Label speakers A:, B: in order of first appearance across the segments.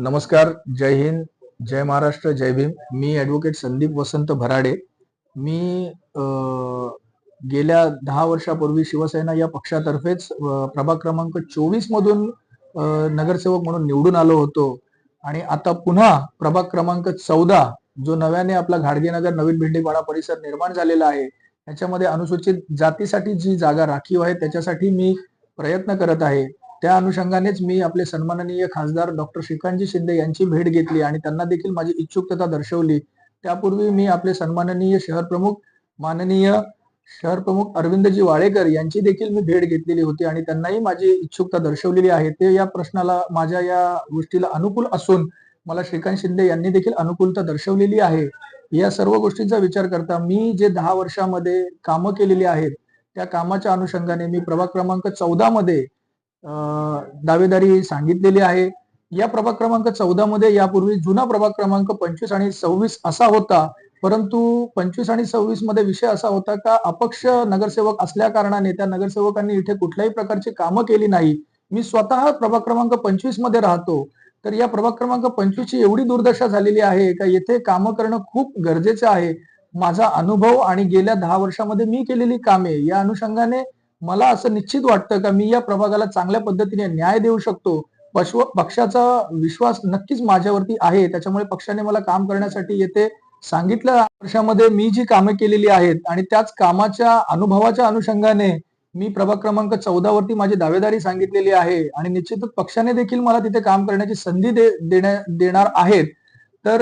A: नमस्कार जय हिंद जय महाराष्ट्र जय भीम. मी ॲडव्होकेट संदीप वसंत भराडे. मी गेल्या दहा वर्षापूर्वी शिवसेना या पक्षातर्फेच प्रभाग क्रमांक चोवीस मधून नगरसेवक म्हणून निवडून आलो होतो. आणि आता पुन्हा प्रभाग क्रमांक चौदा जो नव्याने आपला घाडगेनगर नवीन भेंडीपाडा परिसर निर्माण झालेला आहे त्याच्यामध्ये अनुसूचित जातीसाठी जी जागा राखीव आहे त्याच्यासाठी मी प्रयत्न करत आहे. त्या अनुषंगानेच मी आपले सन्माननीय खासदार डॉक्टर श्रीकांतजी शिंदे यांची भेट घेतली आणि त्यांना देखील माझी इच्छुकता दर्शवली. त्यापूर्वी मी आपले सन्माननीय शहर प्रमुख माननीय शहर प्रमुख अरविंदजी वाळेकर यांची देखील मी भेट घेतलेली होती आणि त्यांनाही माझी इच्छुकता दर्शवलेली आहे. ते या प्रश्नाला माझ्या या गोष्टीला अनुकूल असून मला श्रीकांत शिंदे यांनी देखील अनुकूलता दर्शवलेली आहे. या सर्व गोष्टींचा विचार करता मी जे दहा वर्षामध्ये कामं केलेली आहेत त्या कामाच्या अनुषंगाने मी प्रभाग क्रमांक चौदा मध्ये दावेदारी सांगितलेली आहे. या प्रभाग क्रमांक चौदा मध्ये यापूर्वी जुना प्रभाग क्रमांक पंचवीस आणि सव्वीस असा होता. परंतु पंचवीस आणि सव्वीसमध्ये विषय असा होता का अपक्ष नगरसेवक असल्या कारणाने त्या नगरसेवकांनी इथे कुठल्याही प्रकारची कामं केली नाही. मी स्वतः प्रभाग क्रमांक पंचवीसमध्ये राहतो. तर या प्रभाग क्रमांक पंचवीस ची एवढी दुर्दशा झालेली आहे का येथे कामं करणं खूप गरजेचं आहे. माझा अनुभव आणि गेल्या दहा वर्षामध्ये मी केलेली कामे या अनुषंगाने मला असं निश्चित वाटतं का मी या प्रभागाला चांगल्या पद्धतीने न्याय देऊ शकतो? पश्व पक्षाचा विश्वास नक्कीच माझ्यावरती आहे. त्याच्यामुळे पक्षाने मला काम करण्यासाठी येथे सांगितल्या वर्षामध्ये मी जी कामे केलेली आहेत आणि त्याच कामाच्या अनुभवाच्या अनुषंगाने मी प्रभाग क्रमांक चौदा वरती माझी दावेदारी सांगितलेली आहे आणि निश्चितच पक्षाने देखील मला तिथे काम करण्याची संधी दे, देण्या- देणार आहेत. तर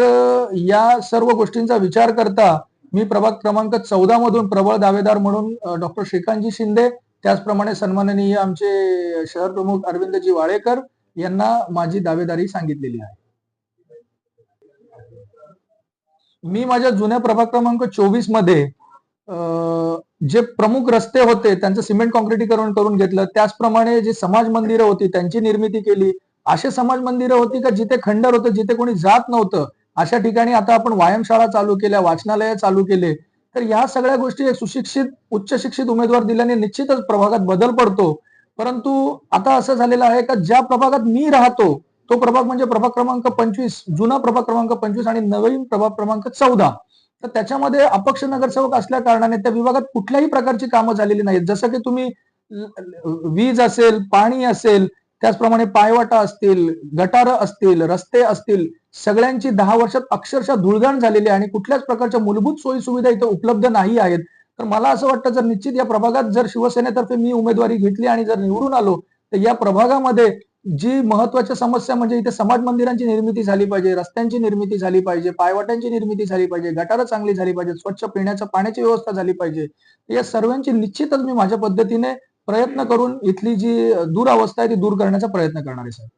A: या सर्व गोष्टींचा विचार करता मी प्रभाग क्रमांक चौदा मधून प्रबळ दावेदार म्हणून डॉक्टर श्रीकांतजी शिंदे त्याचप्रमाणे सन्माननीय आमचे शहर प्रमुख अरविंदजी वाळेकर यांना माझी दावेदारी सांगितलेली आहे. मी माझ्या जुन्या प्रभाग क्रमांक चोवीसमध्ये जे प्रमुख रस्ते होते त्यांचं सिमेंट कॉन्क्रिटीकरण करून घेतलं. त्याचप्रमाणे जे समाज मंदिरं होती त्यांची निर्मिती केली. असे समाज मंदिरं होती का जिथे खंडर होतं जिथे कोणी जात नव्हतं अशा ठिकाणी आता आपण व्यायामशाळा चालू केल्या वाचनालय चालू केले. तर या सगळ्या गोष्टी एक सुशिक्षित उच्च शिक्षित उमेदवार दिल्याने निश्चितच प्रभागात बदल पडतो. परंतु आता असं झालेलं आहे का ज्या प्रभागात मी राहतो तो प्रभाग म्हणजे प्रभाग क्रमांक पंचवीस जुना प्रभाग क्रमांक पंचवीस आणि नवीन प्रभाग क्रमांक चौदा. तर त्याच्यामध्ये अपक्ष नगरसेवक असल्या कारणाने त्या विभागात कुठल्याही प्रकारची कामं झालेली नाहीत. जसं की तुम्ही वीज असेल पाणी असेल त्याचप्रमाणे पायवाटा असतील गटारं असतील रस्ते असतील सगळ्यांची दहा वर्षात अक्षरशः धुळगाण झालेली आहे आणि कुठल्याच प्रकारच्या मूलभूत सोयी सुविधा इथं उपलब्ध नाही आहेत. तर मला असं वाटतं जर निश्चित या प्रभागात जर शिवसेनेतर्फे मी उमेदवारी घेतली आणि जर निवडून आलो तर या प्रभागामध्ये जी महत्त्वाच्या समस्या म्हणजे इथे समाज मंदिरांची निर्मिती झाली पाहिजे रस्त्यांची निर्मिती झाली पाहिजे पायवाट्यांची निर्मिती झाली पाहिजे गटारं चांगली झाली पाहिजे स्वच्छ पिण्याच्या पाण्याची व्यवस्था झाली पाहिजे या सर्वांची निश्चितच मी माझ्या पद्धतीने प्रयत्न करून इथली जी दुरावस्था आहे ती दूर करण्याचा प्रयत्न करणार आहे साहेब.